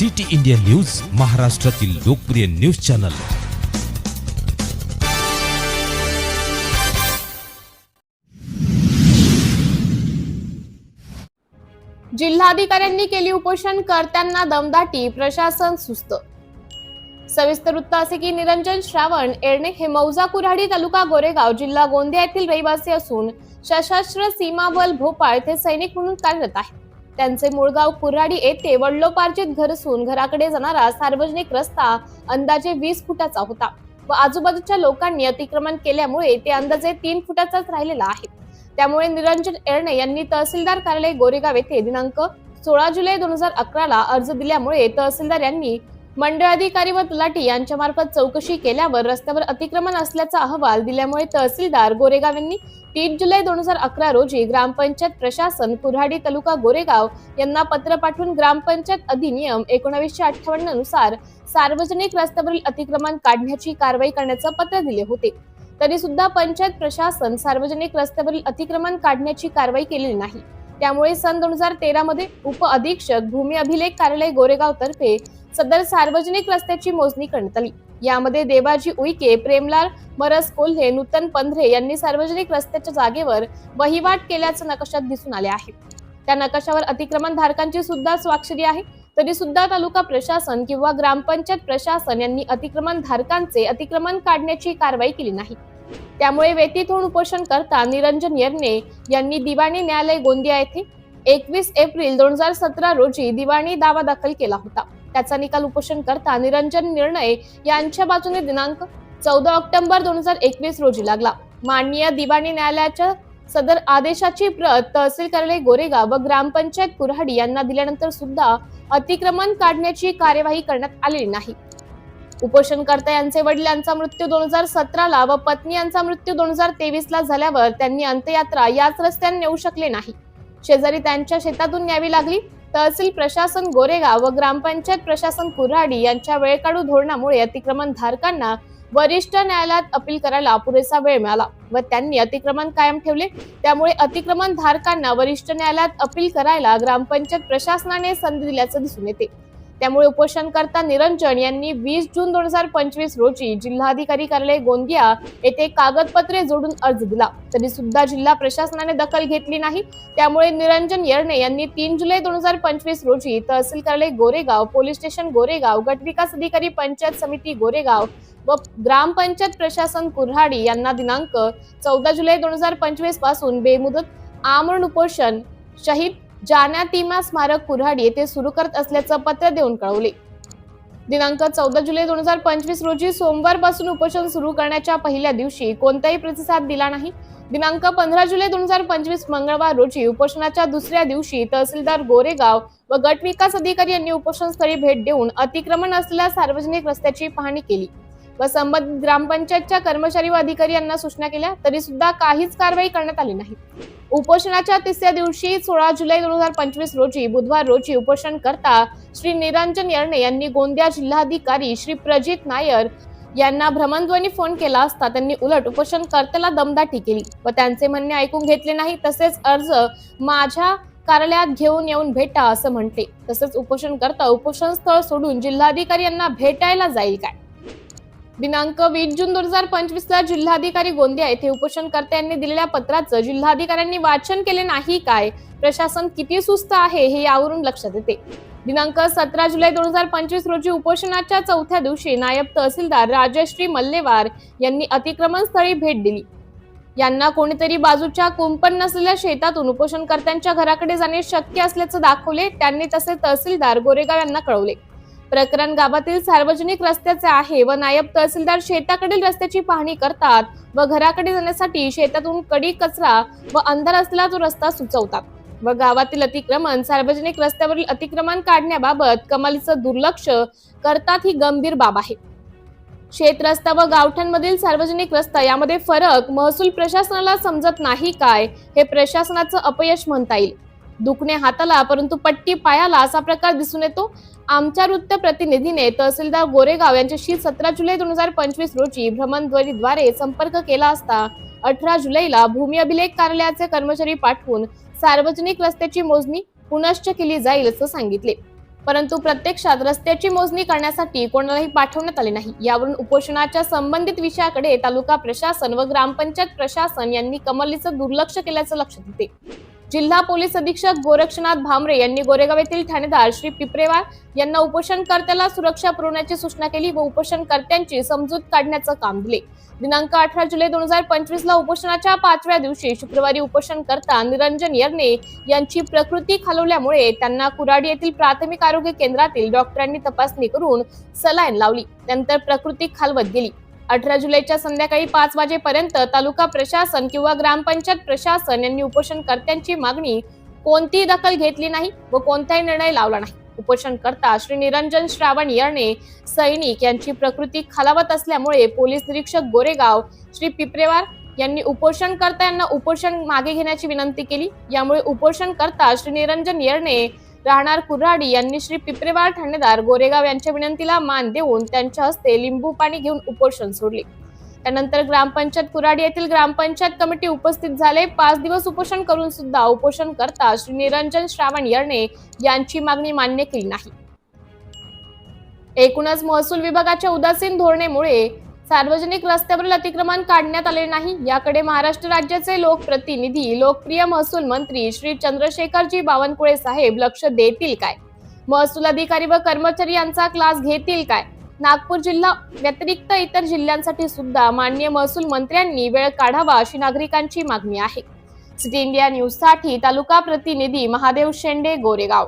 City India news महाराष्ट्रातील लोकप्रिय news channel. जिल्हाधिकाऱ्यांनी केली उपोषण करत्यांना दमदाटी प्रशासन सुस्त. सविस्तर वृत्त असे की निरंजन श्रावण एरणे हे मौजा कुऱ्हाडी तालुका गोरेगाव जिल्हा गोंदिया येथील रहिवासी असून सशस्त्र सीमा बल भोपाळ येथे सैनिक म्हणून कार्यरत आहे त्यांचे मूळ गाव कुऱ्हाडी येथे वडलोपार्जित घर असून घराकडे जाणारा सार्वजनिक रस्ता अंदाजे वीस फुटाचा होता व आजूबाजूच्या लोकांनी अतिक्रमण केल्यामुळे ते अंदाजे तीन फुटाचाच राहिलेला आहे. त्यामुळे निरंजन एरणे यांनी तहसीलदार कार्यालय गोरेगाव येथे दिनांक सोळा जुलै दोन हजार अकराला अर्ज दिल्यामुळे तहसीलदार यांनी मंडळ अधिकारी व तलाठी यांच्या मार्फत चौकशी केल्यावर रस्त्यावर अतिक्रमण असल्याचा अहवाल दिल्यामुळे तहसीलदार गोरेगाव यांनी तीन जुलै दोन हजार अकरा रोजी ग्रामपंचायत प्रशासन कुऱ्हाडी तालुका गोरेगाव यांना पत्र पाठवून ग्रामपंचायत अधिनियम एकोणावीसशे अठ्ठावन्ननुसार सार्वजनिक रस्त्यावरील अतिक्रमण काढण्याची कारवाई करण्याचं पत्र दिले होते. तरी सुद्धा पंचायत प्रशासन सार्वजनिक रस्त्यावरील अतिक्रमण काढण्याची कारवाई केलेली नाही. त्यामुळे सन दोन हजार तेरा मध्ये उप अधीक्षक भूमी अभिलेख कार्यालय गोरेगाव तर्फे सदर सार्वजनिक रस्त्याची मोजणी करण्यात आली. यामध्ये देवाजी उईके प्रेमलाल मरस कोल्हे नूतन पंधरे यांनी सार्वजनिक रस्त्याच्या जागेवर वहिवाट केल्याचं नकाशात दिसून आले आहे. त्या नकाशावर अतिक्रमण धारकांची सुद्धा स्वाक्षरी आहे. तरी सुद्धा तालुका प्रशासन किंवा ग्रामपंचायत प्रशासन यांनी अतिक्रमण धारकांचे अतिक्रमण काढण्याची कारवाई केली नाही. त्यामुळे व्यतीत होऊन उपोषण करता निरंजन येरणे यांनी दिवाणी न्यायालय गोंदिया येथे एकवीस एप्रिल दोन हजार सतरा रोजी दिवाणी दावा दाखल केला होता. त्याचा निकाल उपोषण करता निरंजन निर्णय यांच्या बाजूने दिनांक चौदा ऑक्टोबर दोन हजार एकवीस रोजी लागला. माननीय दिवाणी न्यायालयाच्या सदर आदेशाची प्रत तहसील कार्यालय गोरेगाव व ग्रामपंचायत कुऱ्हाडी यांना दिल्यानंतर सुद्धा अतिक्रमण काढण्याची कार्यवाही करण्यात आलेली नाही. उपोषणकर्ता यांचे वडिलांचा मृत्यू दोन हजार सतराला व पत्नी यांचा मृत्यू दोन हजार तेवीस ला झाल्यावर त्यांनी अंत्ययात्रा याच रस्त्याने नेऊ शकले नाही. शेजारी त्यांच्या शेतातून न्यावी लागली. तहसील प्रशासन गोरेगाव व ग्रामपंचायत प्रशासन कुऱ्हाडी यांच्या वेळकाढू धोरणामुळे अतिक्रमण धारकांना वरिष्ठ न्यायालयात अपील करायला पुरेसा वेळ मिळाला व त्यांनी अतिक्रमण कायम ठेवले. त्यामुळे अतिक्रमण धारकांना वरिष्ठ न्यायालयात अपील करायला ग्रामपंचायत प्रशासनाने संधी दिल्याचं दिसून येते. त्यामुळे उपोषणकर्ता निरंजन यांनी वीस जून दोन हजार पंचवीस रोजी जिल्हाधिकारी कार्यालय गोंदिया येथे कागदपत्रे जोडून अर्ज दिला. तरी सुद्धा जिल्हा प्रशासनाने दखल घेतली नाही. त्यामुळे निरंजन येरणे यांनी तीन जुलै दोन हजार पंचवीस रोजी तहसील कार्यालय गोरेगाव पोलीस स्टेशन गोरेगाव गटविकास अधिकारी पंचायत समिती गोरेगाव व ग्रामपंचायत प्रशासन कुऱ्हाडी यांना दिनांक चौदा जुलै दोन हजार पंचवीसपासून बेमुदत आमरण उपोषण शहीद जानातिमा स्मारक कुऱ्हाडी येथे सुरू करत असल्याचं पत्र देऊन कळवले. दिनांक चौदा जुलै दोन हजार पंचवीस रोजी सोमवारपासून उपोषण सुरू करण्याच्या पहिल्या दिवशी कोणताही प्रतिसाद दिला नाही. दिनांक पंधरा जुलै दोन हजार पंचवीस मंगळवार रोजी उपोषणाच्या दुसऱ्या दिवशी तहसीलदार गोरेगाव व गट विकास अधिकारी यांनी उपोषणस्थळी भेट देऊन अतिक्रमण असलेल्या सार्वजनिक रस्त्याची पाहणी केली व संबंधित ग्रामपंचायतच्या कर्मचारी व अधिकारी यांना सूचना केल्या तरी सुद्धा काहीच कारवाई करण्यात आली नाही. उपोषणाच्या तिसऱ्या दिवशी सोळा जुलै दोन हजार पंचवीस रोजी बुधवार रोजी उपोषण करता श्री निरंजन यर्णे यांनी गोंदिया जिल्हाधिकारी श्री प्रजित नायर यांना भ्रमणध्वनी फोन केला असता त्यांनी उलट उपोषणकर्त्याला दमदाटी केली व त्यांचे म्हणणे ऐकून घेतले नाही तसेच अर्ज माझ्या कार्यालयात घेऊन येऊन भेटा असं म्हणते तसेच उपोषण करता उपोषण स्थळ सोडून जिल्हाधिकारी यांना भेटायला जाईल काय? दिनांक वीस जून दोन हजार पंचवीस ला जिल्हाधिकारी गोंदिया येथे उपोषणकर्त्यांनी दिलेल्या पत्राचं जिल्हाधिकाऱ्यांनी वाचन केले नाही काय? प्रशासन किती सुस्त आहे हे यावरून लक्षात येते दिनांक सतरा जुलै दोन हजार पंचवीस रोजी उपोषणाच्या चौथ्या दिवशी नायब तहसीलदार राजश्री मल्लेवार यांनी अतिक्रमण स्थळी भेट दिली. यांना कोणीतरी बाजूच्या कुंपण नसलेल्या शेतातून उपोषणकर्त्यांच्या घराकडे जाणे शक्य असल्याचं दाखवले त्यांनी तसे तहसीलदार गोरेगाव यांना कळवले. प्रकरण गावातील सार्वजनिक रस्त्याचे आहे व नायब तहसीलदार शेताकडील रस्त्याची पाहणी करतात व घराकडे जाण्यासाठी शेतातून कडी कचरा व अंधार असलेला तो रस्ता सुचवतात. व गावातील अतिक्रमण सार्वजनिक रस्त्यावरील अतिक्रमण काढण्याबाबत कमालीचं दुर्लक्ष करतात ही गंभीर बाब आहे. शेत रस्ता व गावठ्यांमधील सार्वजनिक रस्ता यामध्ये फरक महसूल प्रशासनाला समजत नाही काय हे प्रशासनाचं अपयश म्हणता येईल. दुखणे हाताला परंतु पट्टी पायाला असा प्रकार दिसून येतो. आमच्या वृत्त प्रतिनिधीने तहसीलदार गोरेगाव यांच्याशी सतरा जुलै दोन हजार पंचवीस रोजी भ्रमणध्वनीद्वारे संपर्क केला असता अठरा जुलैला भूमी अभिलेख कार्यालयाचे कर्मचारी पाठवून सार्वजनिक रस्त्याची मोजणी पुनश्च केली जाईल असं सांगितले. परंतु प्रत्यक्षात रस्त्याची मोजणी करण्यासाठी कोणालाही पाठवण्यात आले नाही. यावरून उपोषणाच्या संबंधित विषयाकडे तालुका प्रशासन व ग्रामपंचायत प्रशासन यांनी कमलीचं दुर्लक्ष केल्याचं लक्षात येते. जिल्हा पोलीस अधीक्षक गोरक्षनाथ भामरे यांनी गोरेगाव येथील ठाणेदार श्री पिपरेवार यांना उपोषणकर्त्याला सुरक्षा पुरवण्याची सूचना केली व उपोषणकर्त्यांची समजूत काढण्याचं काम दिले. दिनांक अठरा जुलै दोन हजार पंचवीस ला उपोषणाच्या पाचव्या दिवशी शुक्रवारी उपोषणकर्ता निरंजन यर्ने यांची प्रकृती खालवल्यामुळे त्यांना कुराडी येथील प्राथमिक आरोग्य केंद्रातील डॉक्टरांनी तपासणी करून सलाईन लावली. त्यानंतर प्रकृती खालवत गेली. अठरा जुलैच्या संध्याकाळी पाच वाजेपर्यंत तालुका प्रशासन किंवा ग्रामपंचायत प्रशासन यांनी उपोषणकर्त्यांची मागणी कोणतीही दखल घेतली नाही व कोणताही निर्णय लावला नाही. उपोषणकर्ता श्री निरंजन श्रावण यर्णे सैनिक यांची प्रकृती खालावत असल्यामुळे पोलीस निरीक्षक गोरेगाव श्री पिपरेवार यांनी उपोषणकर्ता यांना उपोषण मागे घेण्याची विनंती केली. यामुळे उपोषणकर्ता श्री निरंजन येरणे राहणार कुऱ्हाडी यांनी श्री पिपरेवार ठाणेदार गोरेगाव यांच्या विनंतीला मान देऊन त्यांच्या हस्ते लिंबू पाणी घेऊन उपोषण सोडले. त्यानंतर ग्रामपंचायत कुराडी येथील ग्रामपंचायत कमिटी उपस्थित झाले. पाच दिवस उपोषण करून सुद्धा उपोषण करता श्री निरंजन श्रावण यर्णे यांची मागणी मान्य केली नाही. एकूणच महसूल विभागाच्या उदासीन धोरणेमुळे सार्वजनिक रस्त्यावरील अतिक्रमण काढण्यात आले नाही. याकडे महाराष्ट्र राज्याचे लोकप्रतिनिधी लोकप्रिय महसूल मंत्री श्री चंद्रशेखरजी बावनकुळे साहेब लक्ष देतील काय? महसूल अधिकारी व कर्मचारी यांचा क्लास घेतील काय? नागपूर जिल्हा व्यतिरिक्त इतर जिल्ह्यांसाठी सुद्धा मान्य महसूल मंत्र्यांनी वेळ काढावा अशी नागरिकांची मागणी आहे. सिटी इंडिया न्यूजसाठी तालुका प्रतिनिधी महादेव शेंडे गोरेगाव.